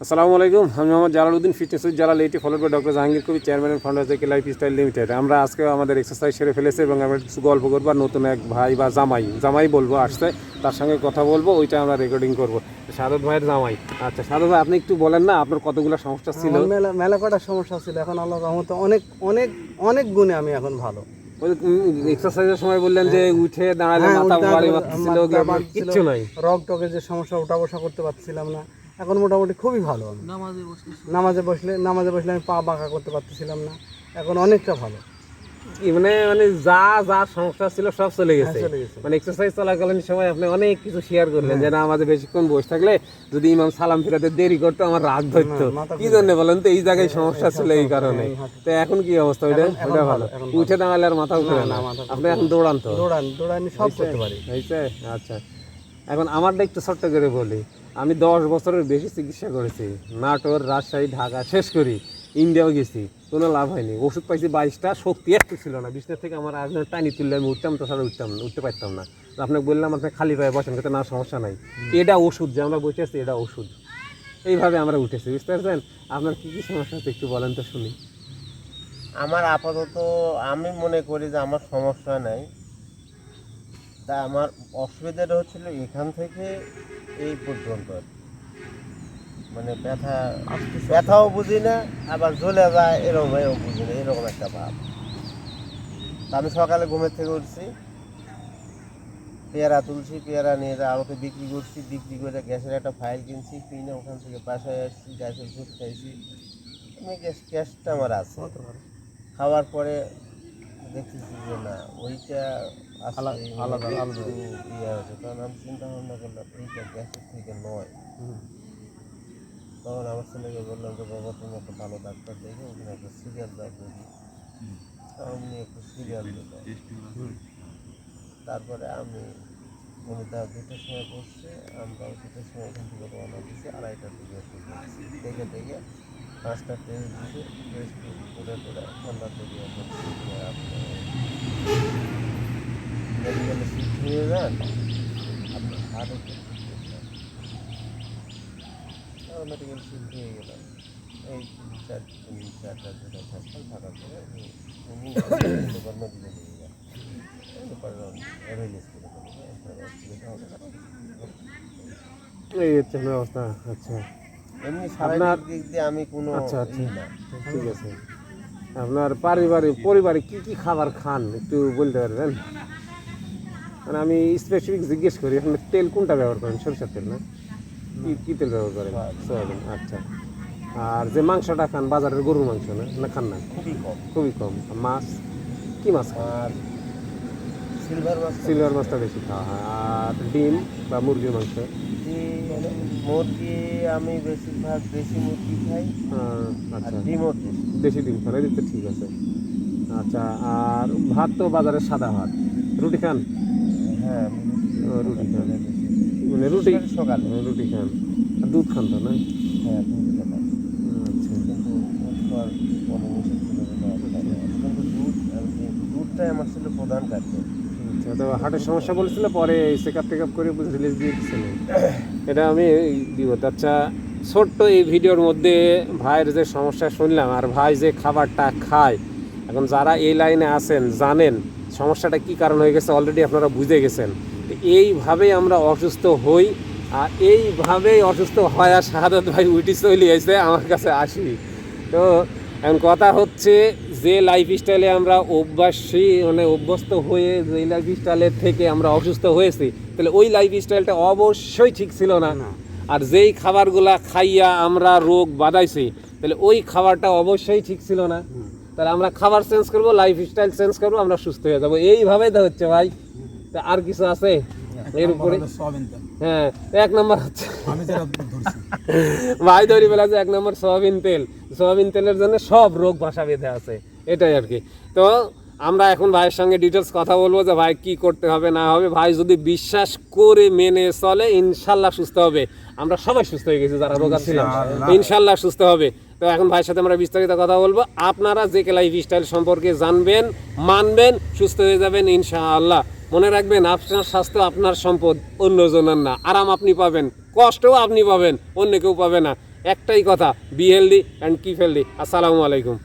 আসসালামু আলাইকুম আমি Mohammad Jalaluddin fitness with Jalal eighty followed by doctor Jahangir Kabir chairman and founder থেকে life style limited আমরা আজকে আমাদের এক্সারসাইজ সেরে ফেলেছি এবং আমরা কিছু গল্প করব আর নতুন এক ভাই বা জামাই জামাই বলব আসছে তার সঙ্গে কথা বলব ওইটা আমরা রেকর্ডিং করব। সাদত ভাইয়ের জামাই। আচ্ছা সাদত ভাই আপনি একটু বলেন না আপনার কতগুলো সমস্যা ছিল? মেলা মেলা কটা সমস্যা ছিল এখন আল্লাহ রহমতে অনেক অনেক অনেক গুণে আমি এখন ভালো। এক্সারসাইজের সময় বললেন যে উঠে দাঁড়ালে হ্যাঁ, মাথা উঠে বাড়ি দাঁড়ালে মারতেছিল মাথা বাড়ছিল। কিচ্ছু নাই। রগ টগের যে সমস্যা ওঠা বসা করতে পারছিলাম না। এখন মোটামুটি খুবই ভালো আমি। নামাজে বসলে নামাজে বসলে আমি পা বাঁকা করতে পারতেছিলাম না। এখন অনেকটা ভালো। মানে মানে যা যা সমস্যা ছিল সব চলে গেছে। হ্যাঁ, চলে গেছে। মানে এক্সারসাইজ চলাকালীন সময় আপনি অনেক কিছু শেয়ার করলেন যে না আমাদের বেশিক্ষণ বসে থাকলে যদি ইমাম সালাম ফিরাতে দেরি করতো আমার রাগ ধরতো। কি জন্য বলেন তো? এই জায়গায় সমস্যা ছিল এই কারণে। তো এখন কি অবস্থা ওইটা? ওটা ভালো। উঠে দাঁড়ালে আর মাথা উঠে না। আপনি এখন দৌড়ান তো? দৌড়ান দৌড়ানি সব করতে পারি। আচ্ছা। এখন আমারটা একটু ছোট্ট করে বলি আমি দশ বছরের বেশি চিকিৎসা করেছি। নাটোর রাজশাহী ঢাকা শেষ করি ইন্ডিয়াও গেছি কোনো লাভ হয়নি। ওষুধ পাইছি বাইশটা শক্তি একটু ছিল না বিছনা থেকে আমার আর টানি তুললে আমি উঠতাম তো ছাড়া উঠতাম না উঠতে পারতাম না। আপনাকে বললাম আপনি খালি পায়ে বসেন কিন্তু না সমস্যা নাই। এটা ওষুধ যে আমরা বসে আছি এটা ওষুধ। এইভাবে আমরা উঠেছি বুঝতে পারছেন? আপনার কী কী সমস্যা আছে একটু বলেন তো শুনি। আমার আপাতত আমি মনে করি যে আমার সমস্যা নাই। তা আমার অসুবিধাটা হচ্ছিল এখান থেকে এই পর্যন্ত। মানে ব্যথা ব্যথাও বুঝি না আবার জ্বলে যায় এরকম এও বুঝি না এরকম একটা ভাব। তা আমি সকালে ঘুমের থেকে উঠছি পেয়ারা তুলছি পেয়ারা নিয়ে আড়তে বিক্রি করছি বিক্রি করে গ্যাসের একটা ফাইল কিনছি কিনে ওখান থেকে বাসায় আসছি গ্যাসের ওষুধ খাইছি। আমি গ্যাস গ্যাসটা আমার আছে। খাওয়ার পরে দেখতেছি যে না ওইটা আলাদা- আলাদা- ইয়ে কারণ আমি চিন্তা ভাবনা করলাম এইটা গ্যাসের থেকে নয়। তখন আমার ছেলেকে বললাম যে বাবা তুমি একটা ভালো ডাক্তার দেখে ওখানে একটা সিরিয়াল দাও দেখি। আমি একটা সিরিয়াল দিল। তারপরে আমি উনি তার দুটোর সময় বসছে আমরা দুটোর সময় ওখান থেকে রওনা দিচ্ছি আড়াইটার দিকে দেখে দেখে পাঁচটা টেস্ট দিছে টেস্ট করে করে ঠান্ডা থেকে মেডিকেলে শিফট হয়ে যান আপনার হার্টে মেডিকেল শিফট হয়ে গেলাম এই চার তিন চারটা যেটা থাকতাম থাকার পরে উনি উনি নিয়ে যান এরপরে করে দিলেন এরপরে অসুবিধা হবে না এই হচ্ছে অবস্থা আচ্ছা। এমনি শারীরিক দিক দিয়ে আমি কোনো আচ্ছা, আচ্ছা। ঠিক আছে। আপনার পারিবারিক পরিবারে কি কি খাবার খান? একটু বলতে পারবেন? মানে আমি স্পেসিফিক জিজ্ঞেস করি আপনি তেল কোনটা ব্যবহার করেন? সরিষার তেল না? কি কি তেল ব্যবহার করেন? সয়াবিন আচ্ছা। আর যে মাংসটা খান বাজারের গরুর মাংস না? না খান না? খুবই কম। খুবই কম। মাছ? কী মাছ আর সিলভার মাছ সিলভার মাছটা বেশি খাওয়া হয়। আর ডিম বা মুরগির মাংস? মুরগি আমি বেশিরভাগ দেশি মুরগি খাই। আচ্ছা। ডিমও দেশি। ডিম খান তো ঠিক আছে। আচ্ছা আর ভাত তো বাজারে সাদা ভাত। রুটি খান? হ্যাঁ রুটি খান মানে রুটি? সকালে রুটি খান। আর দুধ খান তো না? হ্যাঁ আচ্ছা। দুধটাই আমার ছিল প্রধান খাদ্য। আচ্ছা তো হার্টের সমস্যা বলেছিল পরে চেক আপ টেক আপ করে রিলিজ দিয়ে দিচ্ছিল এটা আমি দিব। আচ্ছা ছোট্ট এই ভিডিওর মধ্যে ভাইয়ের যে সমস্যা শুনলাম আর ভাই যে খাবারটা খায় এখন যারা এই লাইনে আছেন জানেন সমস্যাটা কি কারণ হয়ে গেছে অলরেডি আপনারা বুঝে গেছেন। তো এইভাবেই আমরা অসুস্থ হই আর এইভাবেই অসুস্থ হয় আর শাহাদত ভাই উইটি চলে এসে আমার কাছে আসি। তো এখন কথা হচ্ছে যে লাইফ স্টাইলে আমরা অভ্যাসী মানে অভ্যস্ত হয়ে যে লাইফ স্টাইলের থেকে আমরা অসুস্থ হয়েছি তাহলে ওই লাইফ স্টাইলটা অবশ্যই ঠিক ছিল না। আর যেই খাবারগুলা খাইয়া আমরা রোগ বাদাইছি তাহলে ওই খাবারটা অবশ্যই ঠিক ছিল না। তাহলে আমরা খাবার চেঞ্জ করব লাইফ স্টাইল চেঞ্জ করব আমরা সুস্থ হয়ে যাব। এইভাবেই তো হচ্ছে ভাই। তা আর কিছু আছে? এর উপরে? হ্যাঁ এক নম্বর হচ্ছে ভাই ধরি বলা যে এক নম্বর সয়াবিন তেল। সয়াবিন তেলের জন্য সব রোগ বাসা বেঁধে আছে। এটাই আর কি। তো আমরা এখন ভাইয়ের সঙ্গে ডিটেলস কথা বলব যে ভাই কি করতে হবে না হবে। ভাই যদি বিশ্বাস করে মেনে চলে ইনশাল্লাহ সুস্থ হবে। আমরা সবাই সুস্থ হয়ে গেছি যারা রোগা ছিলাম ইনশাল্লাহ সুস্থ হবে। তো এখন ভাইয়ের সাথে আমরা বিস্তারিত কথা বলব। আপনারা যে কে লাইফ স্টাইল সম্পর্কে জানবেন, মানবেন, সুস্থ হয়ে যাবেন ইনশাআল্লাহ। মনে রাখবেন, আপনার স্বাস্থ্য, আপনার সম্পদ অন্যজনের না। আরাম আপনি পাবেন, কষ্টও আপনি পাবেন, অন্য কেউ পাবে না। একটাই কথা be healthy and keep healthy আসসালামু আলাইকুম।